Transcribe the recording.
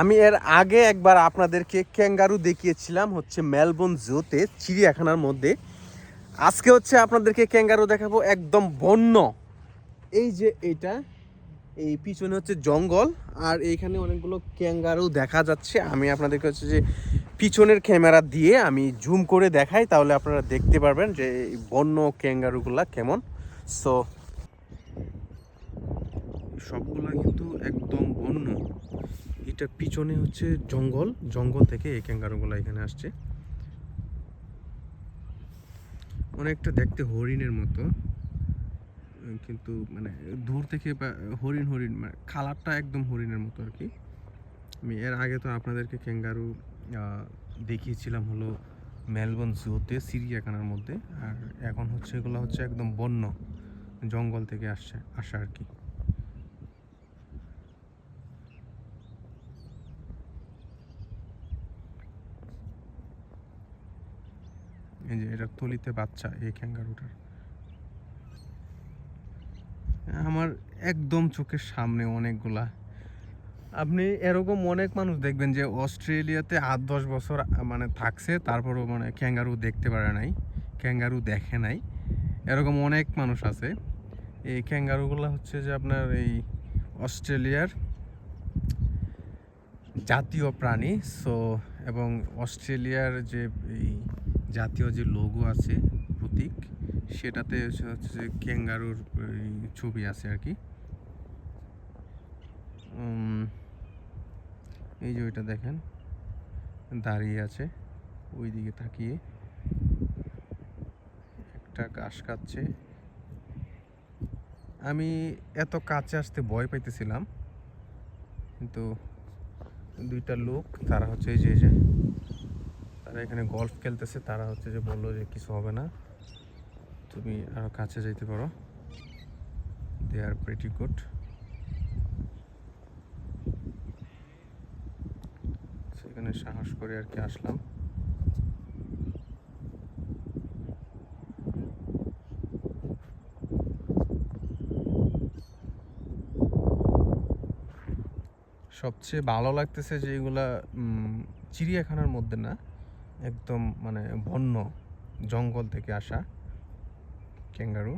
আমি এর আগে একবার আপনাদেরকে ক্যাঙ্গারু দেখিয়েছিলাম হচ্ছে মেলবোর্ন জোতে চিড়িয়াখানার মধ্যে। আজকে হচ্ছে আপনাদেরকে ক্যাঙ্গারু দেখাবো একদম বন্য। এই যে এটা, এই পিছনে হচ্ছে জঙ্গল, আর এইখানে অনেকগুলো ক্যাঙ্গারু দেখা যাচ্ছে। আমি আপনাদেরকে হচ্ছে যে পিছনের ক্যামেরা দিয়ে আমি জুম করে দেখাই, তাহলে আপনারা দেখতে পারবেন যে এই বন্য ক্যাঙ্গারুগুলা কেমন। সো সবগুলা কিন্তু একদম বন্য। এটা পিছনে হচ্ছে জঙ্গল জঙ্গল থেকে এই ক্যাঙ্গারুগুলো এখানে আসছে। অনেকটা দেখতে হরিণের মতো, কিন্তু মানে দূর থেকে হরিণ হরিণ মানে কালারটা একদম হরিণের মতো আর কি। আমি এর আগে তো আপনাদেরকে ক্যাঙ্গারু দেখিয়েছিলাম হলো মেলবোর্ন জুতে সিরিয়াখানার মধ্যে। আর এখন হচ্ছে এগুলো হচ্ছে একদম বন্য জঙ্গল থেকে আসছে, আসা আর কি। এই যে এটা তলিতে বাচ্চা, এই ক্যাঙ্গারুটার আমার একদম চোখের সামনে অনেকগুলা। আপনি এরকম অনেক মানুষ দেখবেন যে অস্ট্রেলিয়াতে আট দশ বছর মানে থাকছে, তারপরও মানে ক্যাঙ্গারু দেখতে পারে নাই ক্যাঙ্গারু দেখে নাই। এরকম অনেক মানুষ আছে। এই ক্যাঙ্গারুগুলো হচ্ছে যে আপনার এই অস্ট্রেলিয়ার জাতীয় প্রাণী সো এবং অস্ট্রেলিয়ার যে এই জাতীয় যে লোগো আছে প্রতীক, সেটাতে হচ্ছে যে ক্যাঙ্গারুর ছবি আছে আর কি। এই যে ওইটা দেখেন, দাঁড়িয়ে আছে ওই দিকে তাকিয়ে। একটা ঘাস খাচ্ছে। আমি এত কাছে আসতে ভয় পাইতেছিলাম, কিন্তু দুইটা লোক, তারা হচ্ছে এই যে। তারা এখানে গলফ খেলতেছে, তারা হচ্ছে যে বলল যে কিছু হবে না। তুমি আরও কাছে যাইতে পারো। দে আর প্রেটি গুড সেখানে সাহস করে আর কি আসলাম। সবচেয়ে ভালো লাগতেছে যে এগুলা চিড়িয়াখানার মধ্যে না একদম মানে বন্য জঙ্গল থেকে আসা ক্যাঙ্গারু।